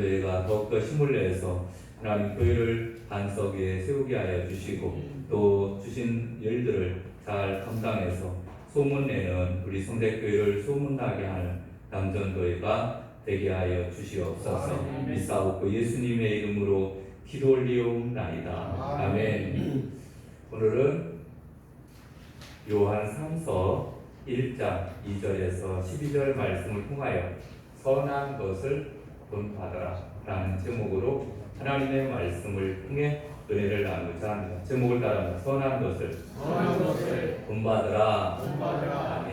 저희가 더욱더 힘을 내서 하나님 교회를 반석 위에 세우게 하여 주시고 또 주신 일들을 잘 감당해서 소문내는 우리 성대교회를 소문나게 하는 남전도회가 되게 하여 주시옵소서. 이사오고 예수님의 이름으로 기도 올리옵나이다. 아멘. 오늘은 요한 3서 1장 2절에서 12절 말씀을 통하여 선한 것을 본받아라 라는 제목으로 하나님의 말씀을 통해 은혜를 나누자 합니다. 제목을 따라 선한 것을 선한 것을 본받아라 본받으라. 아멘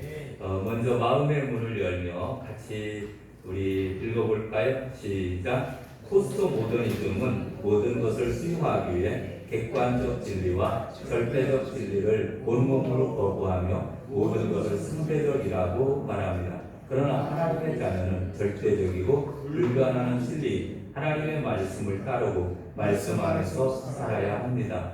네. 어, 먼저 마음의 문을 열며 같이 우리 읽어볼까요? 시작 포스트 모더니즘은 모든 것을 수용하기 위해 객관적 진리와 절대적 진리를 본몸으로 거부하며 모든 것을 상대적이라고 말합니다. 그러나 하나님의 자녀는 절대적이고 불변하는 진리, 하나님의 말씀을 따르고 말씀 안에서 살아야 합니다.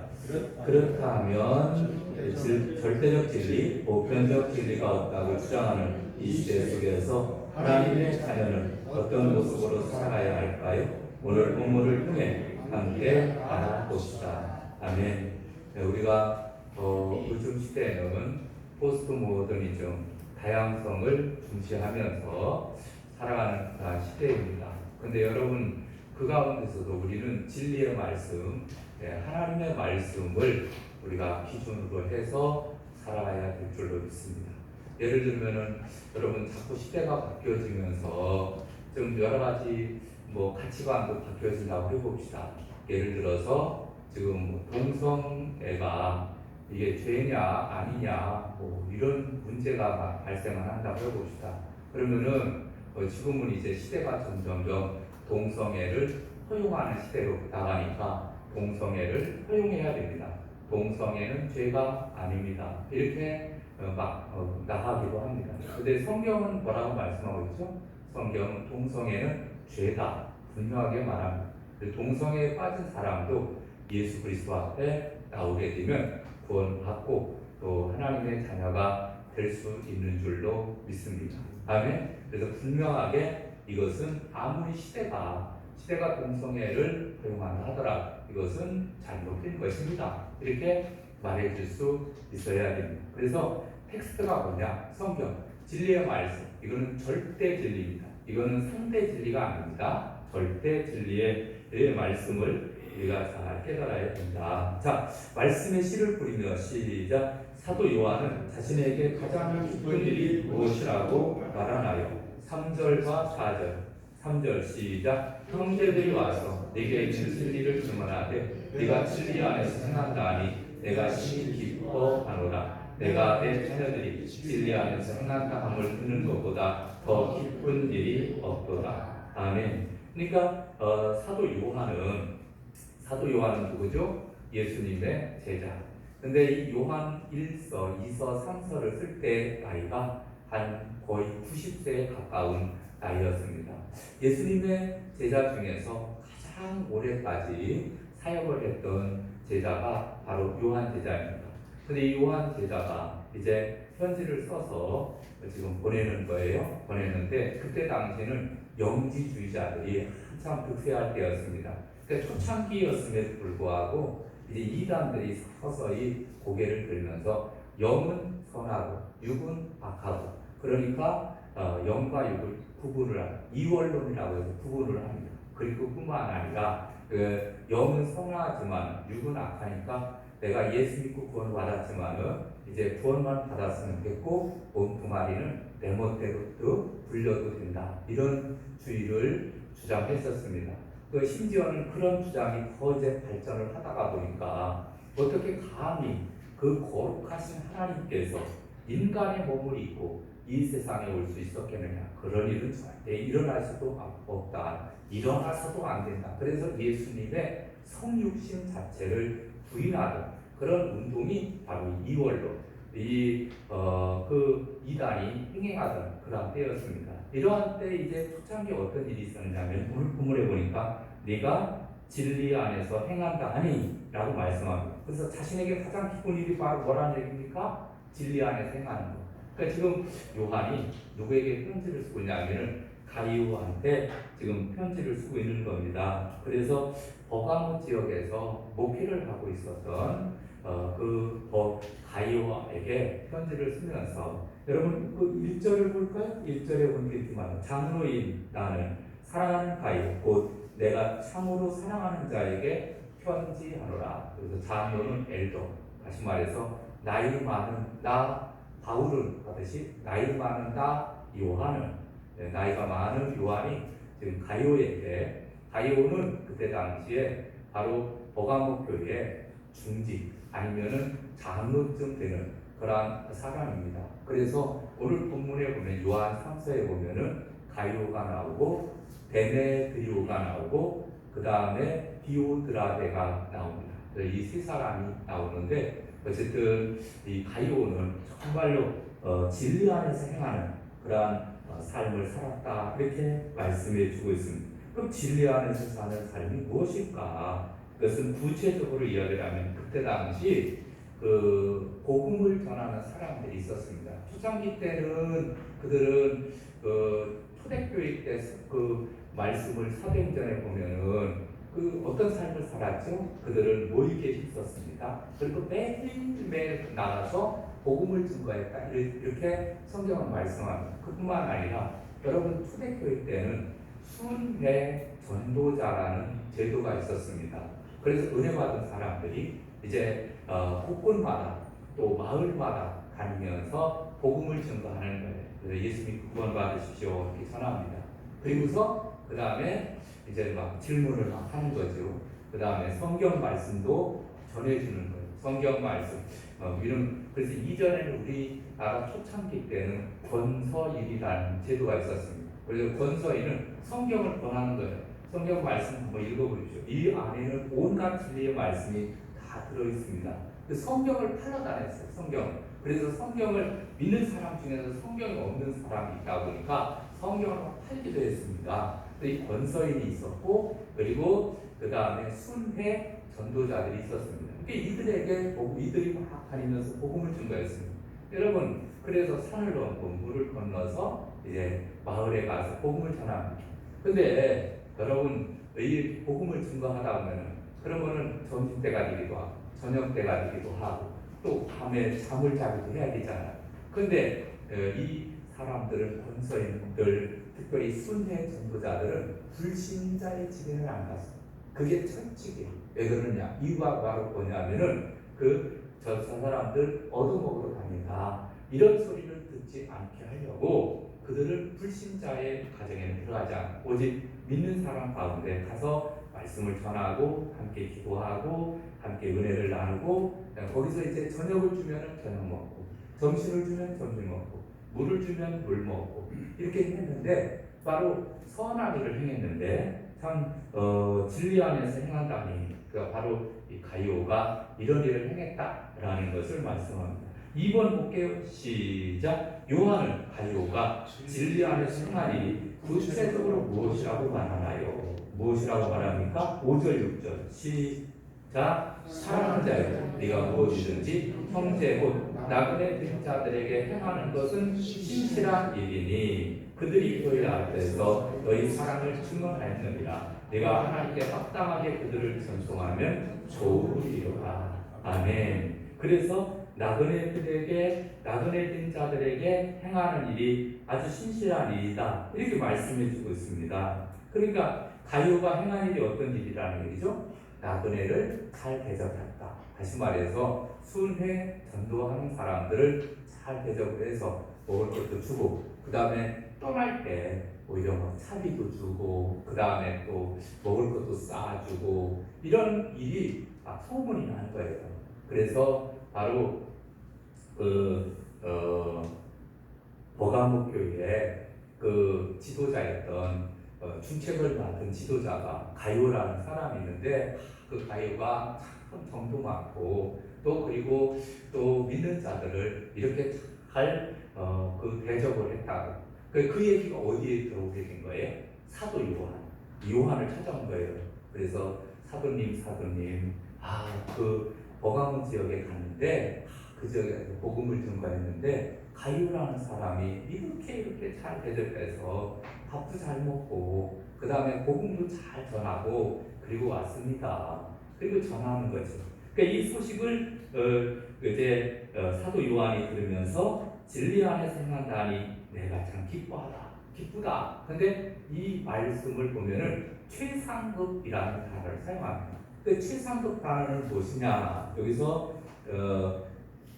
그렇다면 질- 절대적 진리, 보편적 진리가 없다고 주장하는 이 시대 속에서 하나님의 자녀는 어떤 모습으로 살아가야 할까요? 오늘 본문을 통해 함께 알아봅시다. 아멘. 네, 우리가 어, 요즘 시대에는 포스트 모더니즘, 다양성을 중시하면서 살아가는 그런 시대입니다. 근데 여러분 그 가운데서도 우리는 진리의 말씀, 네, 하나님의 말씀을 우리가 기준으로 해서 살아가야 될 줄로 믿습니다. 예를 들면은 여러분 자꾸 시대가 바뀌어지면서 좀 여러 가지 뭐 가치관도 바뀌어진다고 해봅시다. 예를 들어서 지금 뭐 동성애가 이게 죄냐 아니냐 뭐 이런 문제가 막 발생을 한다고 해봅시다. 그러면은 어, 지금은 이제 시대가 점점점 동성애를 허용하는 시대로 나가니까 동성애를 허용해야 됩니다. 동성애는 죄가 아닙니다. 이렇게 어, 막 어, 나가기도 합니다. 근데 성경은 뭐라고 말씀하고 있죠? 성경은 동성애는 죄다 분명하게 말합니다. 근데 동성애에 빠진 사람도 예수 그리스도 앞에 나오게 되면 구원받고 또 하나님의 자녀가 될 수 있는 줄로 믿습니다. 아멘. 그래서 분명하게 이것은 아무리 시대가 시대가 동성애를 허용한다 하더라 이것은 잘못된 것입니다. 이렇게 말해줄 수 있어야 됩니다. 그래서 텍스트가 뭐냐? 성경 진리의 말씀 이거는 절대 진리입니다. 이거는 상대 진리가 아닙니다. 절대 진리의 의 말씀을 우리가 잘 깨달아야 된다. 자, 말씀의 씨를 뿌리며 시작. 사도 요한은 자신에게 가장 기쁜 일이 무엇이라고 말하나요? 3절과 4절. 3절 시작. 형제들이 와서 내게 진리를 주문하되 네가 진리 안에서 행한다니 내가 심히 기뻐하노라. 내가 내 자녀들이 진리 안에서 행한다 함을 듣는 것보다 더 기쁜 일이 없도다. 아멘. 그러니까 어, 사도 요한은 사도 요한은 누구죠? 예수님의 제자. 근데 이 요한 1서, 2서, 3서를 쓸 때 나이가 한 거의 90세에 가까운 나이였습니다. 예수님의 제자 중에서 가장 오래까지 사역을 했던 제자가 바로 요한 제자입니다. 근데 이 요한 제자가 이제 편지를 써서 지금 보내는 거예요. 보냈는데 그때 당시에는 영지주의자들이 한참 득세할 때였습니다. 그러니까 초창기였음에도 불구하고 이제 이단들이 서서히 고개를 들면서 영은 선하고 육은 악하고 그러니까 어, 영과 육을 구분을 이원론이라고 해서 구분을 합니다. 그리고 뿐만 아니라 그 영은 선하지만 육은 악하니까 내가 예수 믿고 구원 받았지만은 이제 구원만 받았으면 됐고 몸두 마리는 내 멋대로 불려도 된다 이런 주의를 주장했었습니다. 그 심지어는 그런 주장이 더 이제 발전을 하다가 보니까 어떻게 감히 그 거룩하신 하나님께서 인간의 몸을 입고 이 세상에 올 수 있었겠느냐? 그런 일은 절대 일어날 수도 없다. 일어나서도 안 된다. 그래서 예수님의 성육신 자체를 부인하는 그런 운동이 바로 이월로 이어그 이단이 행행하던 그런 때였습니다. 이러한 때 이제 초창기 어떤 일이 있었냐면 오늘 본문에 보니까 네가 진리 안에서 행한다 하니 라고 말씀합니다. 그래서 자신에게 가장 기쁜 일이 바로 뭐라는 얘기입니까? 진리 안에서 행하는 거. 그러니까 지금 요한이 누구에게 편지를 쓰고 있냐면은 가이오한테 지금 편지를 쓰고 있는 겁니다. 그래서 버가모 지역에서 목회를 하고 있었던 어, 그 버, 가이오에게 편지를 쓰면서 여러분 그 1절을 볼까요? 1절에 보니까 이렇게 말해요. 장로인 나는 사랑하는 가이오 곧 내가 참으로 사랑하는 자에게 편지하노라. 그래서 장로는 엘더 다시 말해서 나이 많은 나 바울은 하듯이 나이 많은 나 요한은 네, 나이가 많은 요한이 지금 가이오에게 가이오는 그때 당시에 바로 버가모 교회 중직 아니면은 장로쯤 되는 그러한 사람입니다. 그래서 오늘 본문에 보면 요한 3서에 보면은 가이오가 나오고 데메드리오가 나오고 그 다음에 디오드라데가 나옵니다. 이 세 사람이 나오는데 어쨌든 이 가이오는 정말로 어, 진리 안에서 행하는 그러한 어, 삶을 살았다 이렇게 말씀해 주고 있습니다. 그럼 진리 안에서 사는 삶이 무엇일까? 그것은 구체적으로 이야기를 하면 그때 당시 그 복음을 전하는 사람들이 있었습니다. 초창기 때는 그들은 그 초대교회 때그 말씀을 사도행전에 보면은 그 어떤 삶을 살았죠? 그들은 모이게 있었습니다. 그리고 매일매일 나가서 복음을 증거했다. 이렇게 성경은 말씀합니다. 그뿐만 아니라 여러분 초대교회 때는 순회 전도자라는 제도가 있었습니다. 그래서 은혜 받은 사람들이 이제 어, 곳곳마다 또 마을마다 다니면서 복음을 증거하는 거예요. 그래서 예수님 구원 받으십시오 이렇게 전합니다. 그리고서 그 다음에 이제 막 질문을 막 하는 거죠. 그 다음에 성경 말씀도 전해주는 거예요. 성경 말씀. 어, 이런 그래서 이전에는 우리나라 초창기 때는 권서일이라는 제도가 있었습니다. 그래서 권서일은 성경을 권하는 거예요. 성경 말씀 한번 읽어보십시오. 이 안에는 온갖 진리의 말씀이 다 들어 있습니다. 그 성경을 팔아다녔어요. 성경. 그래서 성경을 믿는 사람 중에서 성경이 없는 사람이 있다 보니까 성경을 팔기도 했습니다. 이 권서인이 있었고 그리고 그 다음에 순회 전도자들이 있었습니다. 그러니까 이들에게 이들이 막 다니면서 복음을 증거했습니다. 여러분 그래서 산을 넘고 물을 건너서 이제 마을에 가서 복음을 전합니다. 근데 여러분 이 복음을 증거하다 보면은 그러면은 점심 때가 되기도 하고 저녁 때가 되기도 하고 또 밤에 잠을 자기도 해야 되잖아요. 근데 어, 이 사람들은 권서인들 특별히 순회 전도자들은 불신자의 집에는 안 갔어요. 그게 철칙이에요. 왜 그러냐? 이유가 바로 뭐냐면은 그 저 사람들 얻어먹으러 다닌다. 이런 소리를 듣지 않게 하려고 그들은 불신자의 가정에는 들어가지 않고 오직 믿는 사람 가운데 가서 말씀을 전하고 함께 기도하고 함께 은혜를 나누고 거기서 이제 저녁을 주면 저녁 먹고 점심을 주면 점심 먹고 물을 주면 물 먹고 이렇게 했는데 바로 선한 일을 행했는데 참 어, 진리 안에서 행한다니 그 바로 이 가이오가 이런 일을 행했다라는 것을 말씀합니다. 2번 볼게요. 시작. 요한은 가이오가 진리 안에서 일이 구체적으로 무엇이라고 말하나요? 무엇이라고 말합니까? 5절 6절. 시작. 사랑하는 자여 네가 무엇이든지 형제 곧 나그네 된 자들에게 행하는 것은 신실한 일이니 그들이 너희 앞에서 너희 사랑을 증언하였느니라. 내가 하나님께 합당하게 그들을 전송하면 좋으리로다. 아멘. 그래서 나그네들에게 나그네 된 자들에게 행하는 일이 아주 신실한 일이다. 이렇게 말씀해 주고 있습니다 그러니까 가요가 행한 일이 어떤 일이라는 얘기죠? 나그네를 잘 대접했다. 다시 말해서 순회 전도하는 사람들을 잘 대접을 해서 먹을 것도 주고 그 다음에 떠날 때 오히려 막 차비도 주고 그 다음에 또 먹을 것도 쌓아주고 이런 일이 막 소문이 나는 거예요. 그래서 바로 그 어, 버가목 교회의 그 지도자였던 어, 중책을 맡은 지도자가 가요라는 사람이 있는데 그 가요가 참 정도 많고 또 그리고 또 믿는 자들을 이렇게 잘 어, 그 대접을 했다고 그, 그 얘기가 어디에 들어오게 된 거예요? 사도 요한 요한을 찾아온 거예요. 그래서 사도님 사도님 아그 버가문 지역에 갔는데 아, 그 지역에 복음을 증거했는데 가이오라는 사람이 이렇게 이렇게 잘 대접해서 밥도 잘 먹고 그 다음에 복음도 잘 전하고 그리고 왔습니다. 그리고 전하는 거죠. 그러니까 이 소식을 어, 이제 어, 사도 요한이 들으면서 진리 안에서 행한다니 내가 참 기뻐하다, 기쁘다. 근데 이 말씀을 보면은 최상급이라는 단어를 사용합니다. 그 최상급 단어는 무엇이냐? 여기서 어,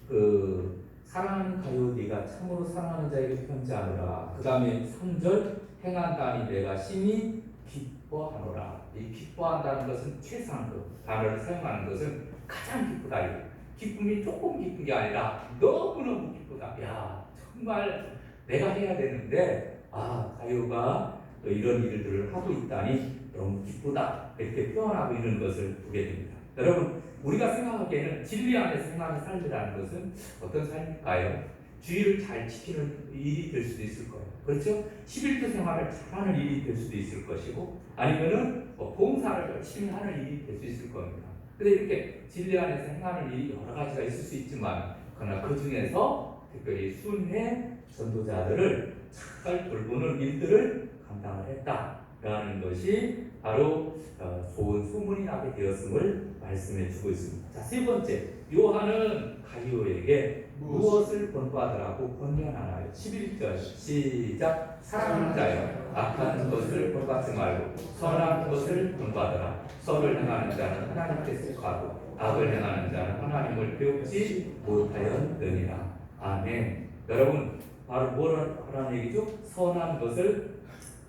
그 사랑하는 가요 네가 참으로 사랑하는 자에게 편지하노라. 그 다음에 3절 행한다니 내가 심히 기뻐하노라. 이 기뻐한다는 것은 최상급 단어를 사용하는 것은 가장 기쁘다. 이거. 기쁨이 조금 기쁜 게 아니라 너무너무 기쁘다. 야 정말 내가 해야 되는데 아 가요가 또 이런 일들을 하고 있다니 너무 기쁘다. 이렇게 표현하고 있는 것을 보게 됩니다. 여러분 우리가 생각하기에는 진리 안에서 행하는 삶이라는 것은 어떤 삶일까요? 주의를 잘 지키는 일이 될 수도 있을 거예요. 그렇죠? 11조 생활을 잘하는 일이 될 수도 있을 것이고 아니면은 뭐 봉사를 열심히 하는 일이 될 수 있을 겁니다. 근데 이렇게 진리 안에서 행하는 일이 여러 가지가 있을 수 있지만 그러나 그 중에서 특별히 순회 전도자들을 잘 돌보는 일들을 감당을 했다 라는 것이 바로 어, 좋은 소문이 나게 되었음을 말씀해 주고 있습니다. 자, 세 번째. 요한은 가이오에게 무엇을 본받으라고 권면하나요? 11절 시작 사랑하는 자여 악한 것을 본받지 말고 선한 것을 본받으라 선을 행하는 자는 하나님께 속하고 악을 행하는 자는 하나님을 배우지 못하였느니라 아멘 여러분 바로 뭐라 하라는 얘기죠? 선한 것을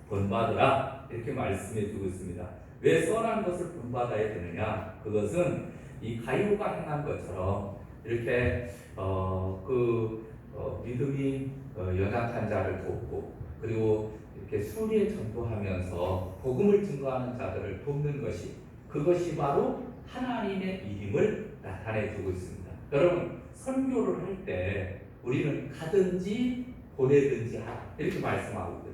본받으라 이렇게 말씀해 주고 있습니다 왜 선한 것을 본받아야 되느냐 그것은 이 가이오가 행한 것처럼 이렇게 어, 그 어, 믿음이 어, 연약한 자를 돕고 그리고 이렇게 수리에 전도하면서 복음을 증거하는 자들을 돕는 것이 그것이 바로 하나님의 이름을 나타내 주고 있습니다. 여러분 선교를 할 때 우리는 가든지 보내든지 하라 이렇게 말씀하고.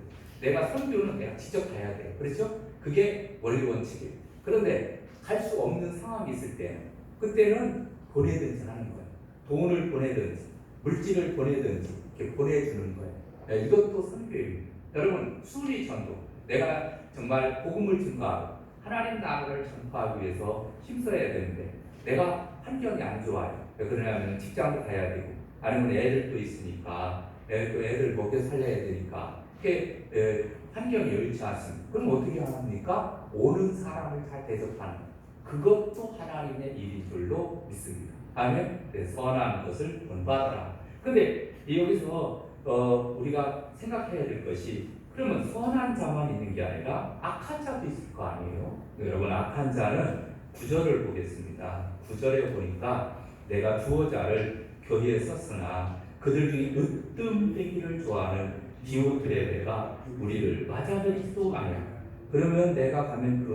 내가 선교는 내가 직접 가야 돼요. 그렇죠? 그게 원리 원칙이에요. 그런데 갈 수 없는 상황이 있을 때는 그때는 보내든지 하는 거예요. 돈을 보내든지 물질을 보내든지 이렇게 보내주는 거예요. 네, 이것도 선교입니다. 여러분 수리 전도 내가 정말 복음을 증거하고 하나님 나라를 전파하기 위해서 힘써야 되는데 내가 환경이 안 좋아요. 왜 그러냐면 직장도 가야 되고 아니면 애들도 있으니까 애, 또 애들 먹여 살려야 되니까 이게 에, 환경이 여의치 않습니다. 그럼 어떻게 합니까? 오는 사람을 잘 대접하는 것. 그것도 하나님의 일인 줄로 믿습니다. 아멘. 네, 선한 것을 본받아라. 근데 여기서 어, 우리가 생각해야 될 것이 그러면 선한 자만 있는 게 아니라 악한 자도 있을 거 아니에요. 여러분 악한 자는 구절을 보겠습니다. 구절에 보니까 내가 주어자를 교회에 썼으나 그들 중에 으뜸되기를 좋아하는 디오트레베가 우리를 맞아들이지도 아니야. 그러면 내가 가면 그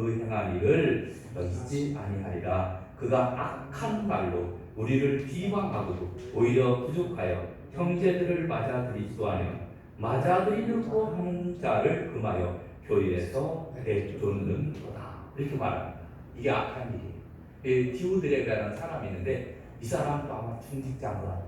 일을 잊지 아니하리라. 그가 악한 말로 우리를 비방하고도 오히려 부족하여 형제들을 아니하 맞아들이려고 하는 자를 금하여 교회에서 내쫓는도다. 이렇게 말합니다. 이게 악한 일이에요. 이 디오드레가라는 사람이 있는데 이 사람도 아마 중직자인 것 같아요.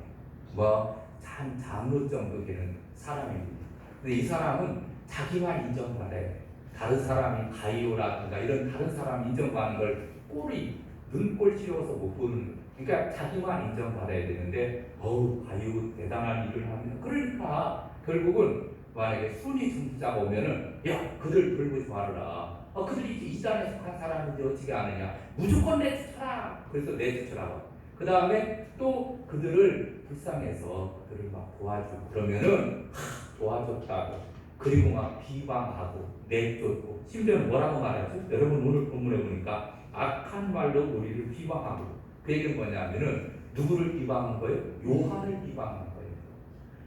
뭐, 참, 장로 정도 되는 사람입니다. 근데 이 사람은 자기만 인정받아야 돼. 다른 사람이 가이오라든가 이런 다른 사람이 인정받는 걸 꼴이 눈꼴 싫어서 못 보는. 그러니까 자기만 인정받아야 되는데 어우 가이오 대단한 일을 합니다. 그러니까 결국은 만약에 순위 중자가 오면은 야 그들 돌보지 말아라. 어, 그들이 이단에 속한 사람인데 어떻게 아느냐. 무조건 내쫓아라. 그래서 내쫓으라고. 그 다음에 또 그들을 불쌍해서 그들을 막 도와주고 그러면은 하, 도와줬다고 그리고 막 비방하고 내쫓고 심지어는 뭐라고 말하죠? 여러분 오늘 본문에 보니까 악한 말로 우리를 비방하고 그 얘기는 뭐냐면은 누구를 비방한 거예요? 요한을 비방한 거예요.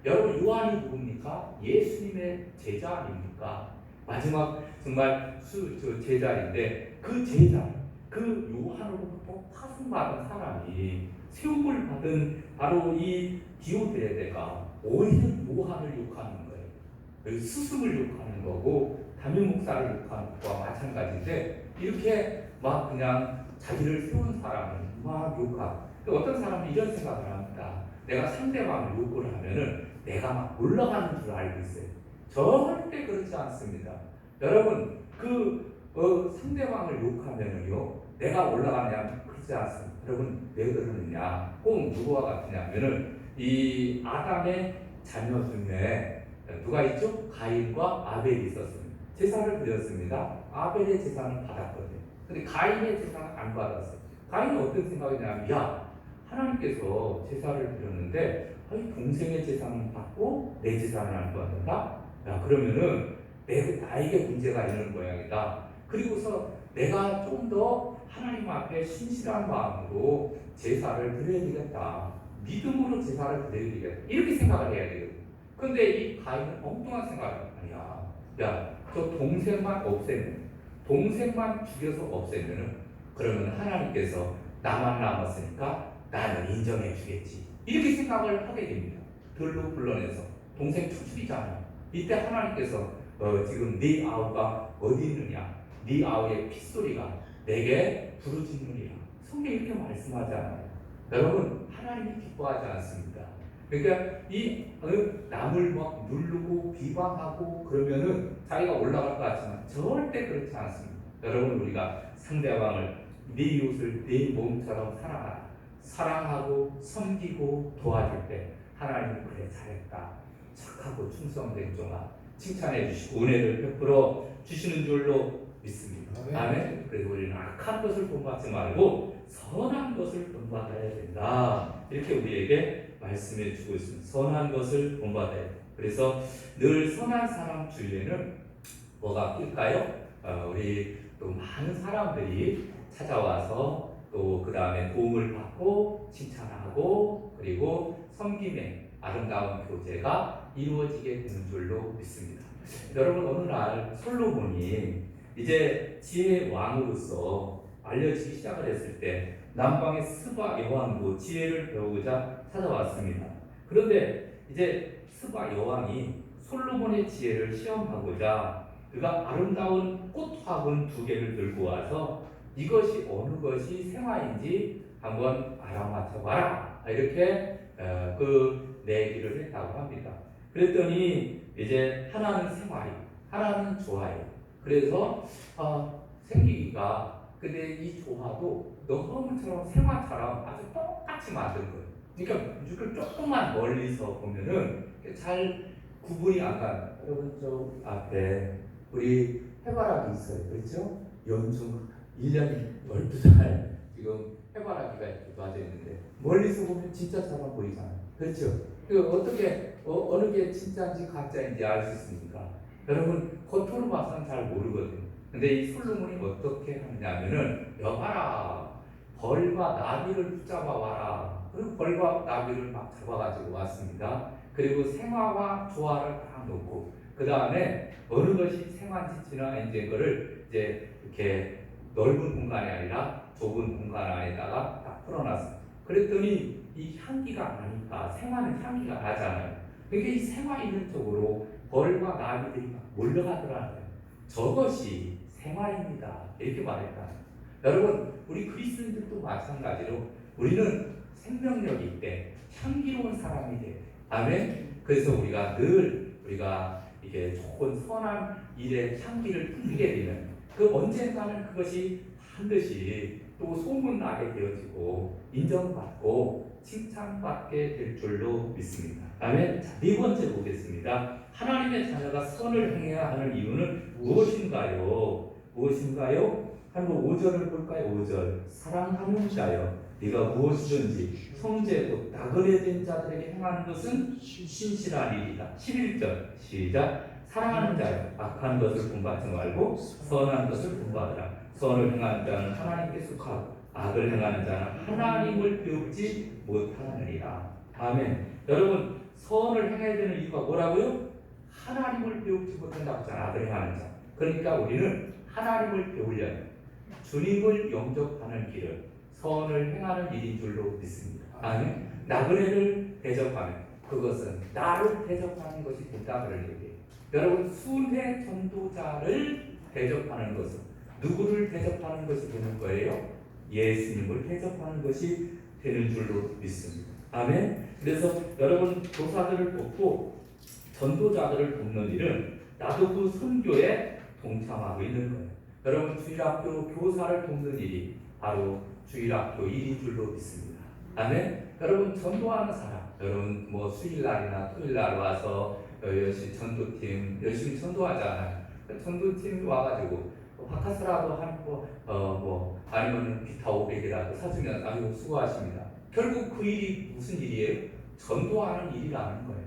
여러분 요한이 누굽니까? 예수님의 제자 아닙니까? 마지막 정말 수, 저 제자인데 그 제자 그 요한으로부터 파송받은 사람이 세움을 받은 바로 이 디오드레데가 오히려 요한을 욕하는 거예요. 스승을 욕하는 거고 담임 목사를 욕하는 것과 마찬가지인데 이렇게 막 그냥 자기를 세운 사람을 막 욕하고 또 어떤 사람은 이런 생각을 합니다. 내가 상대방을 욕을 하면은 내가 막 올라가는 줄 알고 있어요. 절대 그렇지 않습니다. 여러분 그 어, 상대방을 욕하면은요 내가 올라가냐 그렇지 않습니다. 여러분 왜 그러느냐 꼭 누구와 같으냐면은 이 아담의 자녀 중에 누가 있죠? 가인과 아벨이 있었습니다. 제사를 드렸습니다. 아벨의 제사는 받았거든요. 근데 가인의 제사는 안 받았어요. 가인은 어떤 생각이냐면 야 하나님께서 제사를 드렸는데 아니 동생의 제사는 받고 내 제사는 안 받는다? 야 그러면은 내 나에게 문제가 있는 모양이다. 그리고서 내가 좀 더 하나님 앞에 신실한 마음으로 제사를 드려야 되겠다. 믿음으로 제사를 드려야 되겠다. 이렇게 생각을 해야 되거든. 근데 이 가인은 엉뚱한 생각을 아니야. 야, 저 동생만 없애면, 동생만 죽여서 없애면은 그러면 하나님께서 나만 남았으니까 나는 인정해 주겠지. 이렇게 생각을 하게 됩니다. 들로 불러내서 동생 추출이잖아. 이때 하나님께서 어, 지금 네 아우가 어디 있느냐? 네 아우의 핏소리가 내게 부르짖느니라. 성경이 이렇게 말씀하잖아요. 여러분 하나님이 기뻐하지 않습니다. 그러니까 이 어, 남을 막 누르고 비방하고 그러면은 자기가 올라갈 것 같지만 절대 그렇지 않습니다. 여러분 우리가 상대방을 네 이웃을 네 몸처럼 사랑하라. 사랑하고 섬기고 도와줄 때 하나님은 그래 잘했다. 착하고 충성된 종아 칭찬해 주시고 은혜를 베풀어 주시는 줄로 믿습니다. 아멘. 그래서 우리는 악한 것을 본받지 말고 선한 것을 본받아야 된다. 이렇게 우리에게 말씀해 주고 있습니다. 선한 것을 본받아야 돼. 그래서 늘 선한 사람 주위에는 뭐가 낄까요? 어, 우리 또 많은 사람들이 찾아와서 또 그 다음에 도움을 받고 칭찬하고 그리고 섬김의 아름다운 교제가 이루어지게 되는 줄로 믿습니다. 여러분 어느 날 솔로몬이 이제 지혜의 왕으로서 알려지기 시작을 했을 때 남방의 스바 여왕도 지혜를 배우고자 찾아왔습니다. 그런데 이제 스바 여왕이 솔로몬의 지혜를 시험하고자 그가 아름다운 꽃 화분 두 개를 들고 와서 이것이 어느 것이 생화인지 한번 알아맞혀 봐라 이렇게 어, 그 내기를 했다고 합니다. 그랬더니 이제 하나는 생화이, 하나는 조화이. 그래서 어, 생기기가 근데 이 조화도 너무처럼 생화처럼 아주 똑같이 만든 거예요. 그러니까 이걸 조금만 멀리서 보면은 잘 구분이 안 가요. 여러분 저 앞에 우리 해바라기 있어요. 그렇죠? 연중 1년 12달 지금 해바라기가 이렇게 놔져 있는데 멀리서 보면 진짜처럼 보이잖아요. 그렇죠? 그 어떻게 어, 어느 게 진짜인지 가짜인지 알 수 있습니까? 여러분 겉으로 봐서는 잘 모르거든요. 근데 이 솔로몬이 어떻게 하느냐면은 여봐라 벌과 나비를 붙잡아 와라. 그리고 벌과 나비를 막 잡아가지고 왔습니다. 그리고 생화와 조화를 딱 놓고 그 다음에 어느 것이 생화인지 지나 이제 그거를 이제 이렇게 넓은 공간이 아니라 좁은 공간 안에다가 딱 풀어놨어요. 그랬더니 이 향기가 나니까 생화는 향기가 나잖아요. 그러니까 이 생화 있는 쪽으로 벌과 나비들이 막 몰려가더라고요. 저것이 생화입니다. 이렇게 말했다. 여러분, 우리 그리스도인들도 마찬가지로 우리는 생명력이 있대. 향기로운 사람이 돼. 아멘. 그래서 우리가 늘 우리가 이게 좋은 선한 일에 향기를 풍기게 되면 그 언젠가는 그것이 반드시 또 소문나게 되어지고 인정받고 칭찬받게 될 줄로 믿습니다. 자, 네 번째 보겠습니다. 하나님의 자녀가 선을 행해야 하는 이유는 무엇인가요? 무엇인가요? 한번 5절을 볼까요? 5절. 사랑하는 자여, 네가 무엇이든지 성제 곧 나그네된 자들에게 행하는 것은 신실한 일이다. 11절. 시작. 사랑하는 자여, 악한 것을 본받지 말고 선한 것을 본받으라. 선을 행하는 자는 하나님께 속하고 악을 행하는 자는 하나님을 배우지 못하느니라. 아멘. 여러분 선을 행해야 되는 이유가 뭐라고요? 하나님을 배우지 못한다고 하잖아. 악을 행하는 자. 그러니까 우리는 하나님을 배우려면 주님을 영접하는 길을 선을 행하는 일인 줄로 믿습니다. 아멘. 나그네를 대접하면 그것은 나를 대접하는 것이 된다는 얘기예요. 여러분 순회 전도자를 대접하는 것은 누구를 대접하는 것이 되는 거예요? 예수님을 대접하는 것이 되는 줄로 믿습니다. 아멘. 그래서 여러분 교사들을 돕고 전도자들을 돕는 일은 나도 그 선교에 동참하고 있는 거예요. 여러분 주일학교 교사를 돕는 일이 바로 주일학교 일인 줄로 믿습니다. 아멘. 여러분 전도하는 사람, 여러분 뭐 수일날이나 토일날 와서 어, 열심히 전도팀 열심히 전도하잖아요. 전도팀 와가지고 뭐 바카스라도 한뭐 어, 뭐 아니면 기타 500이라도 사주면 아주 수고하십니다. 결국 그 일이 무슨 일이에요? 전도하는 일이라는 거예요.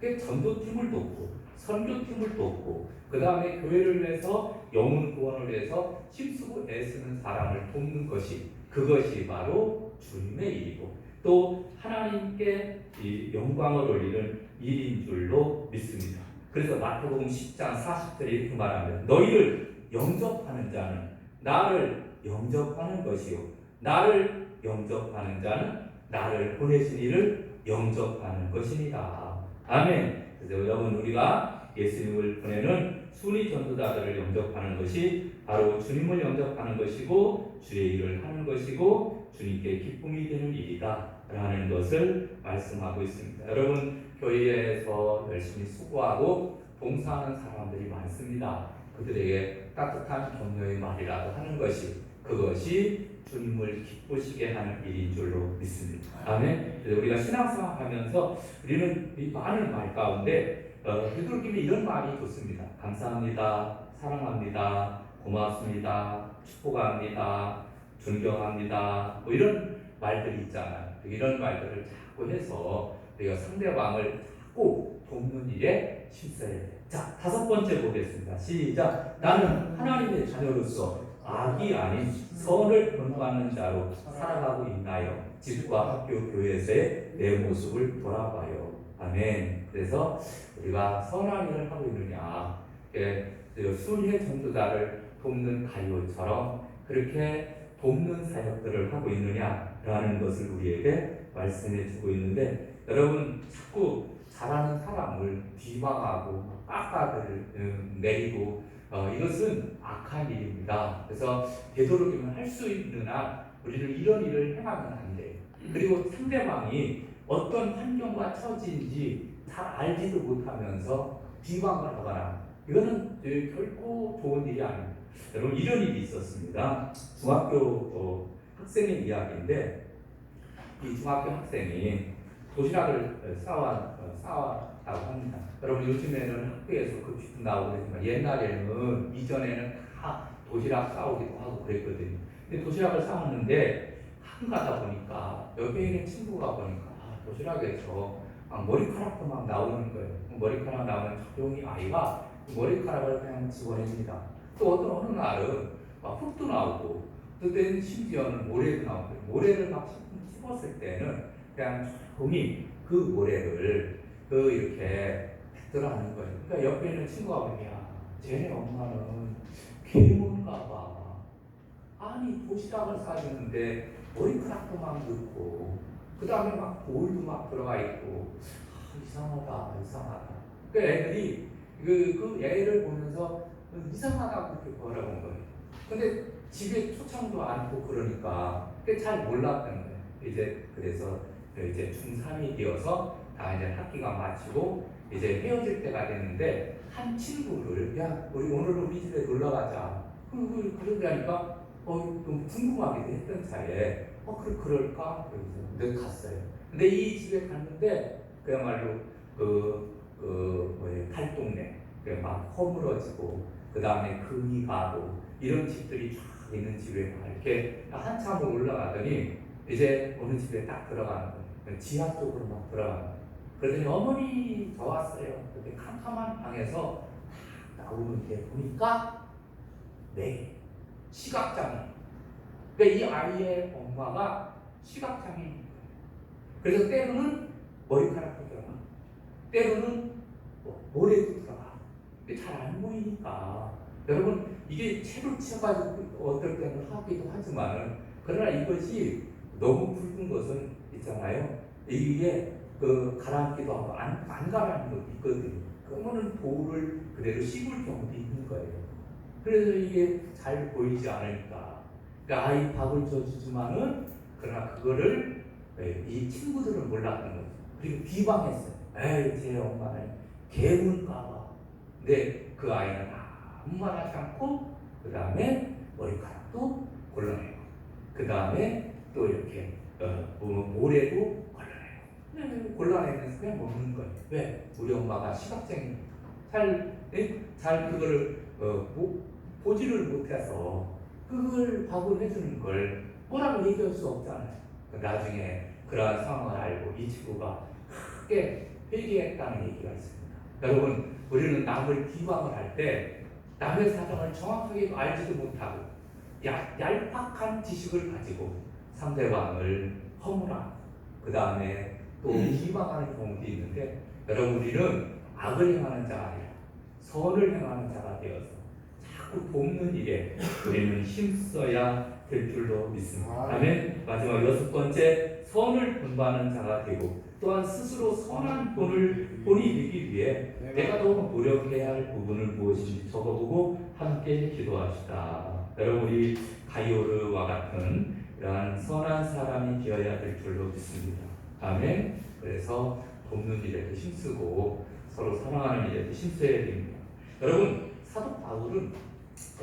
그 전도팀을 돕고 선교팀을 돕고 그 다음에 교회를 위해서 영혼 구원을 위해서 힘쓰고 애쓰는 사람을 돕는 것이 그것이 바로 주님의 일이고 또 하나님께 이 영광을 올리는 일인 줄로 믿습니다. 그래서 마태복음 10장 40절에 이렇게 말합니다. 너희를 영접하는 자는 나를 영접하는 것이요 나를 영접하는 자는 나를 보내신 이를 영접하는 것이니라. 아멘. 그래서 여러분 우리가 예수님을 보내는 순위 전도자들을 영접하는 것이 바로 주님을 영접하는 것이고 주의 일을 하는 것이고 주님께 기쁨이 되는 일이다 라는 것을 말씀하고 있습니다. 여러분 교회에서 열심히 수고하고 봉사하는 사람들이 많습니다. 그들에게 따뜻한 격려의 말이라도 하는 것이 그것이 주님을 기쁘시게 하는 일인 줄로 믿습니다. 아멘. 그래서 우리가 신앙생활 하면서 우리는 이 많은 말 가운데 어, 되도록이면 이런 말이 좋습니다. 감사합니다. 사랑합니다. 고맙습니다. 축복합니다. 존경합니다. 뭐 이런 말들이 있잖아요. 이런 말들을 자꾸 해서 우리가 상대방을 자꾸 돕는 일에 돼. 자, 다섯 번째 보겠습니다. 시작. 나는 하나님의 자녀로서 악이 아닌 선을 본받는 자로 살아가고 있나요? 집과 학교, 교회에서의 내 모습을 돌아봐요. 아멘. 그래서 우리가 선한 일을 하고 있느냐. 예, 순회 전도자를 돕는 가요처럼 그렇게 돕는 사역들을 하고 있느냐라는 것을 우리에게 말씀해 주고 있는데 여러분 자꾸 잘하는 사람을 비방하고 깎아들 음, 내리고 어, 이것은 악한 일입니다. 그래서 되도록이면 할 수 있는 한 우리는 이런 일을 행하면 안 돼요. 그리고 상대방이 어떤 환경과 처지인지 잘 알지도 못하면서 비방을 하거나 이거는 예, 결코 좋은 일이 아닙니다. 여러분 이런 일이 있었습니다. 중학교 어, 학생의 이야기인데 이 중학교 학생이 도시락을 어, 어, 싸왔다고 합니다. 여러분 요즘에는 학교에서 급식 나오고 그러지만 옛날에는 이전에는 다 도시락 싸오기도 하고 그랬거든요. 근데 도시락을 싸왔는데 가끔 가다 보니까 옆에 있는 친구가 보니까 아, 도시락에서 막 머리카락도 막 나오는 거예요. 머리카락 나오면 조용히 아이가 머리카락을 그냥 집어냅니다. 또 어떤 어느 날은 막 흙도 나오고 그때는 심지어는 모래도 나오고 모래를 막 씹었을 때는 그냥 조용히 그 모래를 그 이렇게 뱉더라는 거예요. 그러니까 옆에 있는 친구가 보면 야 쟤네 엄마는 괴물인가 봐. 아니 도시락을 싸주는데 머리카락도 막 넣고 그 다음에 막 볼도 막 들어가 있고 아, 이상하다 이상하다. 그 애들이 그, 그 애를 보면서 이상하다고 그렇게 바라본 거예요. 근데 집에 초청도 않고 그러니까 그게 잘 몰랐던 거예요. 이제 그래서 이제 중3이 되어서 다 이제 학기가 마치고 이제 헤어질 때가 됐는데 한 친구를 야 우리 오늘 우리 집에 놀러 가자. 그리고 그러니까 어좀 궁금하기도 했던 차에 어 그래 그럴까 그래서 내가 갔어요. 근데 이 집에 갔는데 그야말로 그, 그 뭐예요 팔동네 막 허물어지고 그 다음에 금이 가고 이런 집들이 쫙 있는 집에 막 이렇게 한참을 올라가더니 이제 어느 집에 딱 들어가는 거예요. 지하 쪽으로 막 거예요. 그러더니 어머니 저 왔어요. 그때 캄캄한 방에서 딱 나오는 게 보니까 네 시각장애. 그러니까 이 아이의 엄마가 시각장애인. 그래서 때로는 머리카락도 들어가, 때로는 뭐 모래도 들어가. 잘안 보이니까 여러분 이게 채로 치어가지고 어떨 때는 하기도 하지만 그러나 이것이 너무 붉은 것은 있잖아요. 이게 그 가라앉기도 하고 안, 안 가라앉는 것도 있거든요. 그러면은 볼을 그대로 씹을 경우도 있는 거예요. 그래서 이게 잘 보이지 않으니까 그러니까 아이 밥을 줘주지만은 그러나 그거를 예, 이 친구들은 몰랐던 거죠. 그리고 비방했어요. 에이, 제 엄마는 개군가 봐. 근데 그 아이는 아무 말 하지 않고, 그 다음에 머리카락도 골라내고, 그 다음에 또 이렇게, 어, 뭐, 모래도 골라내고, 네, 골라내면서 그냥 먹는 거예요. 왜? 우리 엄마가 시각장애니까. 잘, 예? 잘 그거를, 어, 보, 보지를 못해서, 그걸 밥을 해주는 걸 뭐라고 얘기할 수 없잖아요. 나중에 그러한 상황을 알고 이 친구가 크게 회개했다는 얘기가 있습니다. 여러분, 우리는 남을 비방을 할 때 남의 사정을 정확하게 알지도 못하고 야, 얄팍한 지식을 가지고 상대방을 허물하고 그 다음에 또 비방하는 경우도 있는데 여러분 우리는 악을 행하는 자가 아니라 선을 행하는 자가 되어서 자꾸 돕는 일에 우리는 힘써야 될 줄로 믿습니다. 아멘. 마지막 여섯 번째 선을 본받는 자가 되고 또한 스스로 선한 본을 본이 되기 위해 내가 더 노력해야 할 부분을 무엇인지 적어보고 함께 기도합시다. 여러분 우리 가이오르와 같은 이러한 선한 사람이 되어야 될 줄로 믿습니다. 아멘. 그래서 돕는 일에도 힘쓰고 서로 사랑하는 일에도 힘써야 됩니다. 여러분 사도 바울은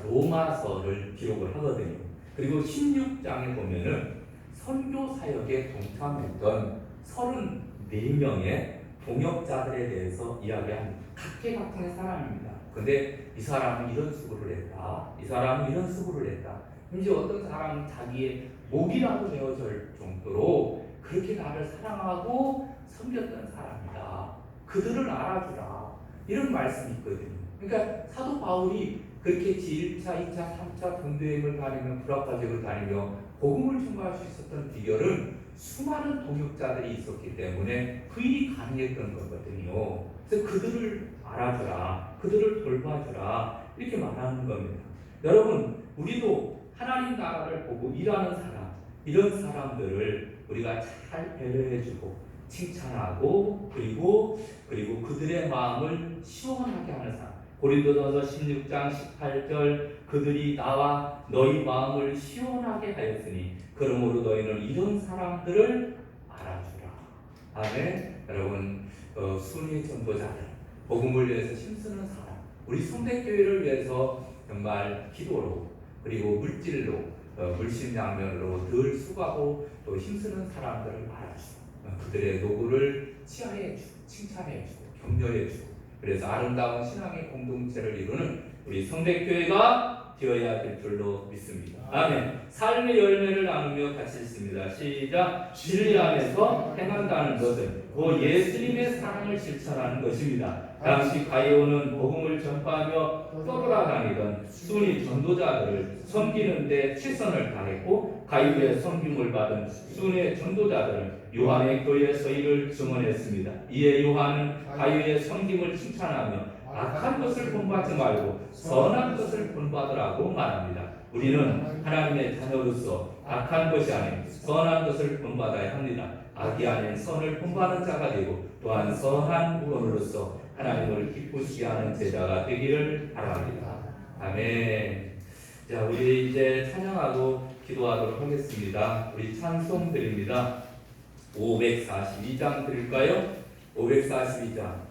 로마서를 기록을 하거든요. 그리고 16장에 보면은 선교 사역에 동참했던 34명의 동역자들에 대해서 이야기합니다. 각계각층의 사람입니다. 근데 이 사람은 이런 수고를 했다. 이 사람은 이런 수고를 했다. 이제 어떤 사람은 자기의 목이라고 되어질 정도로 그렇게 나를 사랑하고 섬겼던 사람이다. 그들을 알아주라. 이런 말씀이 있거든요. 그러니까 사도 바울이 그렇게 1차, 2차, 3차 전도여행을 다니며 불합화적을 다니며 복음을 전파할 수 있었던 비결은 수많은 동역자들이 있었기 때문에 그 일이 가능했던 거거든요. 그래서 그들을 알아주라, 그들을 돌봐주라 이렇게 말하는 겁니다. 여러분, 우리도 하나님 나라를 보고 일하는 사람, 이런 사람들을 우리가 잘 배려해주고 칭찬하고 그리고 그리고 그들의 마음을 시원하게 하는 사람. 고린도전서 16장 18절 그들이 나와 너희 마음을 시원하게 하였으니 그러므로 너희는 이런 사람들을 알아주라. 아멘. 여러분 어, 순위 전도자들 복음을 위해서 힘쓰는 사람 우리 성대교회를 위해서 정말 기도로 그리고 물질로 어, 물심양면으로 늘 수고하고 또 힘쓰는 사람들을 알아주고 어, 그들의 노고를 치하해주고 칭찬해주고 격려해주고 그래서 아름다운 신앙의 공동체를 이루는 우리 성대교회가 되어야 될 줄로 믿습니다. 아멘. 삶의 열매를 나누며 같이 읽습니다. 시작. 진리 안에서 행한다는 것은 곧 예수님의 사랑을 실천하는 것입니다. 당시 가이오는 복음을 전파하며 떠돌아다니던 순위 전도자들을 섬기는데 최선을 다했고 가이오의 섬김을 받은 순위 전도자들은 요한의 교회 서의를 증언했습니다. 이에 요한은 가이오의 섬김을 칭찬하며 악한 것을 본받지 말고 선한 것을 본받으라고 말합니다. 우리는 하나님의 자녀로서 악한 것이 아닌 선한 것을 본받아야 합니다. 악이 아닌 선을 본받는 자가 되고 또한 선한 구원으로서 하나님을 기쁘시게 하는 제자가 되기를 바랍니다. 아멘. 자, 우리 이제 찬양하고 기도하도록 하겠습니다. 우리 찬송 드립니다. 542장 드릴까요? 542장.